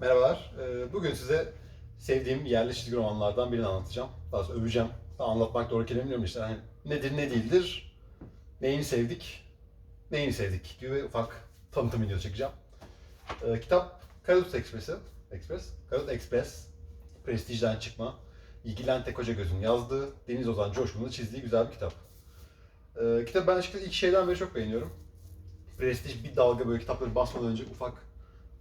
Merhabalar. Ee, Bugün size sevdiğim yerli çizgi romanlardan birini anlatacağım. Daha sonra öveceğim. Anlatmak doğru kelime bilmiyorum işte. Hani nedir ne değildir, neyini sevdik, neyini sevdik gibi bir ufak tanıtım videosu çekeceğim. Ee, kitap Karadut Express'i. Express. Karadut Express. Prestijden çıkma. İlgilen Tek Hoca Göz'ün yazdığı, Deniz Ozan Coşkun'un çizdiği güzel bir kitap. Ee, kitap ben açıkçası ilk şeyden beri çok beğeniyorum. Prestij bir dalga böyle kitapları basmadan önce ufak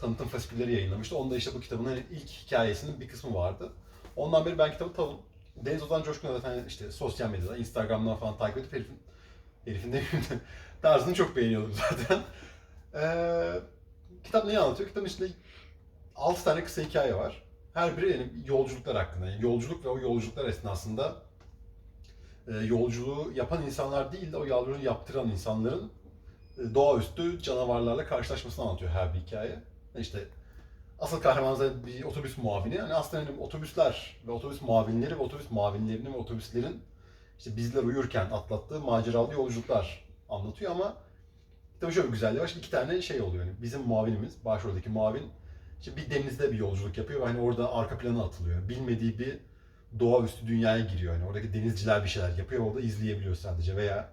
tanıtım fasikülleri yayınlamıştı. Onda işte bu kitabın hani ilk hikayesinin bir kısmı vardı. Ondan beri ben kitabı tav- Deniz Ozan Coşkun'u zaten işte sosyal medyada, Instagram'dan falan takip edip herifin, herifin de tarzını çok beğeniyordum zaten. Ee, kitap neyi anlatıyor? Kitabın içinde 6 tane kısa hikaye var. Her biri yani yolculuklar hakkında. Yani yolculuk ve o yolculuklar esnasında e, yolculuğu yapan insanlar değil de o yolculuğu yaptıran insanların e, doğaüstü canavarlarla karşılaşmasını anlatıyor her bir hikaye. İşte asıl kahramanımız bir otobüs muavini. Yani aslında hani otobüsler ve otobüs muavinleri ve otobüs muavinlerinin ve otobüslerin işte bizler uyurken atlattığı maceralı yolculuklar anlatıyor ama tabii şöyle bir güzelliği var. Şimdi iki tane şey oluyor. Yani bizim muavinimiz, başroldeki muavin işte bir denizde bir yolculuk yapıyor ve hani orada arka plana atılıyor. Bilmediği bir doğaüstü dünyaya giriyor. Yani oradaki denizciler bir şeyler yapıyor. Orada izleyebiliyor sadece veya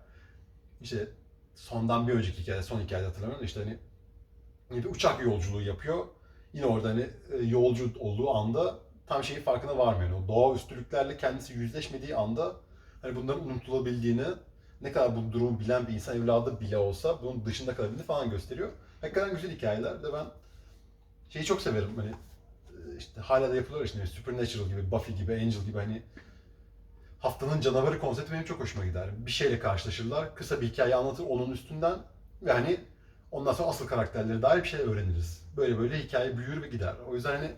işte sondan bir önceki hikayede, son hikayede hatırlamıyorum işte hani bir uçak yolculuğu yapıyor. Yine orada hani e, yolcu olduğu anda tam şeyin farkına varmıyor. O doğaüstülüklerle kendisi yüzleşmediği anda hani bunların unutulabildiğini, ne kadar bu durumu bilen bir insan evladı bile olsa bunun dışında kalabildiğini falan gösteriyor. Hakikaten güzel hikayeler. De ben şeyi çok severim hani e, işte hala da yapılıyor işte Supernatural gibi, Buffy gibi, Angel gibi hani haftanın canavarı konsepti benim çok hoşuma gider. Bir şeyle karşılaşırlar, kısa bir hikaye anlatır onun üstünden ve hani ondan sonra asıl karakterlere dair bir şey öğreniriz. Böyle böyle hikaye büyür ve gider. O yüzden hani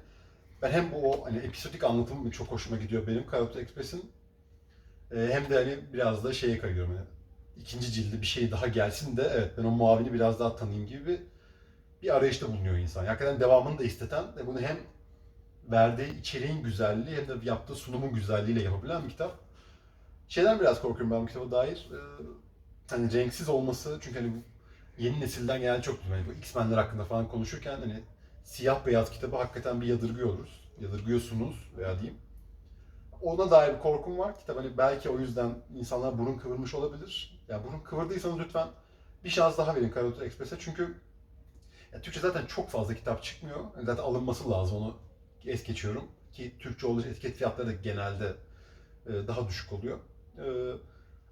ben hem bu hani episodik anlatımı çok hoşuma gidiyor benim Karakutu Express'in e, hem de hani biraz da şeye kayıyorum hani ikinci cildi bir şey daha gelsin de evet ben o muavini biraz daha tanıyayım gibi bir, bir arayışta bulunuyor insan. Hakikaten devamını da isteten ve bunu hem verdiği içeriğin güzelliği hem de yaptığı sunumun güzelliğiyle yapabilen bir kitap. Şeyden biraz korkuyorum ben bu kitaba dair. Ee, hani renksiz olması çünkü hani yeni nesilden gelen çok hani bu X-Men'ler hakkında falan konuşurken hani siyah beyaz kitabı hakikaten bir yadırgıyoruz. Yadırgıyorsunuz veya diyeyim. Ona dair bir korkum var. Kitap hani belki o yüzden insanlar burun kıvırmış olabilir. Ya burun kıvırdıysanız lütfen bir şans daha verin Karakutu Express'e çünkü ya Türkçe zaten çok fazla kitap çıkmıyor. Yani zaten alınması lazım onu es geçiyorum. Ki Türkçe olduğu için etiket fiyatları da genelde e, daha düşük oluyor.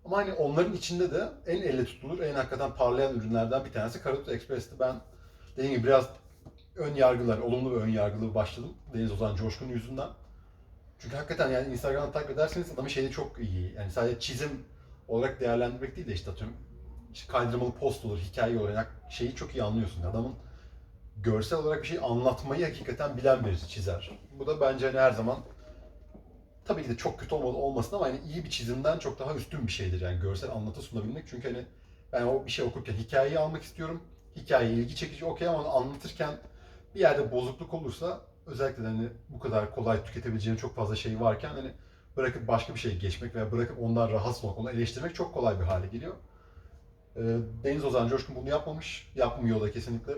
Ama hani onların içinde de en elle tutulur, en hakikaten parlayan ürünlerden bir tanesi Karadut Express'ti. Ben dediğim gibi biraz ön yargılar, olumlu ve ön yargılı başladım Deniz Ozan Coşkun yüzünden. Çünkü hakikaten yani Instagram'dan takip ederseniz adamın şeyi çok iyi. Yani sadece çizim olarak değerlendirmek değil de işte atıyorum işte kaydırmalı post olur, hikaye olur. Yani şeyi çok iyi anlıyorsun. Adamın görsel olarak bir şey anlatmayı hakikaten bilen birisi çizer. Bu da bence hani her zaman tabii ki de çok kötü olmalı olmasın ama hani iyi bir çizimden çok daha üstün bir şeydir yani görsel anlatı sunabilmek. Çünkü hani ben o bir şey okurken hikayeyi almak istiyorum. Hikaye ilgi çekici okey ama onu anlatırken bir yerde bozukluk olursa özellikle de hani bu kadar kolay tüketebileceğim çok fazla şey varken hani bırakıp başka bir şey geçmek veya bırakıp ondan rahatsız olmak, onu eleştirmek çok kolay bir hale geliyor. Ee, Deniz Ozan Coşkun bunu yapmamış. Yapmıyor da kesinlikle.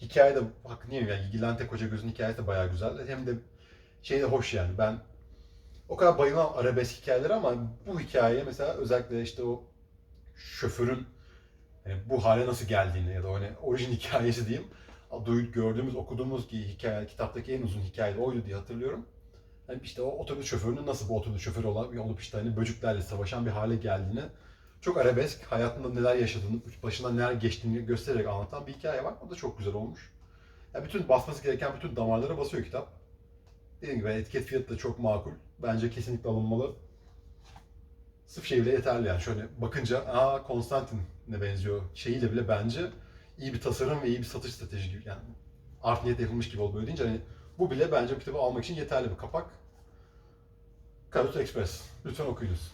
Hikaye de hakkını yemiyor. Yani İlgilen Tek Hoca Göz'ün hikayesi de bayağı güzel. Hem de şey de hoş yani. Ben o kadar bayılan arabesk hikayeleri ama bu hikaye mesela özellikle işte o şoförün hani bu hale nasıl geldiğini ya da hani orijin hikayesi diyeyim. Duyup gördüğümüz, okuduğumuz ki hikaye, kitaptaki en uzun hikaye de oydu diye hatırlıyorum. Hani işte o otobüs şoförünün nasıl bu otobüs şoförü olan, olup işte hani böcüklerle savaşan bir hale geldiğini çok arabesk, hayatında neler yaşadığını, başına neler geçtiğini göstererek anlatan bir hikaye var. O da çok güzel olmuş. Yani bütün basması gereken bütün damarlara basıyor kitap. Dediğim gibi etiket fiyatı da çok makul. Bence kesinlikle alınmalı. Sırf şey bile yeterli yani. Şöyle bakınca aa Konstantin'e benziyor şeyiyle bile bence iyi bir tasarım ve iyi bir satış strateji gibi yani art niyet yapılmış gibi oluyor deyince hani bu bile bence bu kitabı almak için yeterli bir kapak. Karuto Express. Lütfen okuyunuz.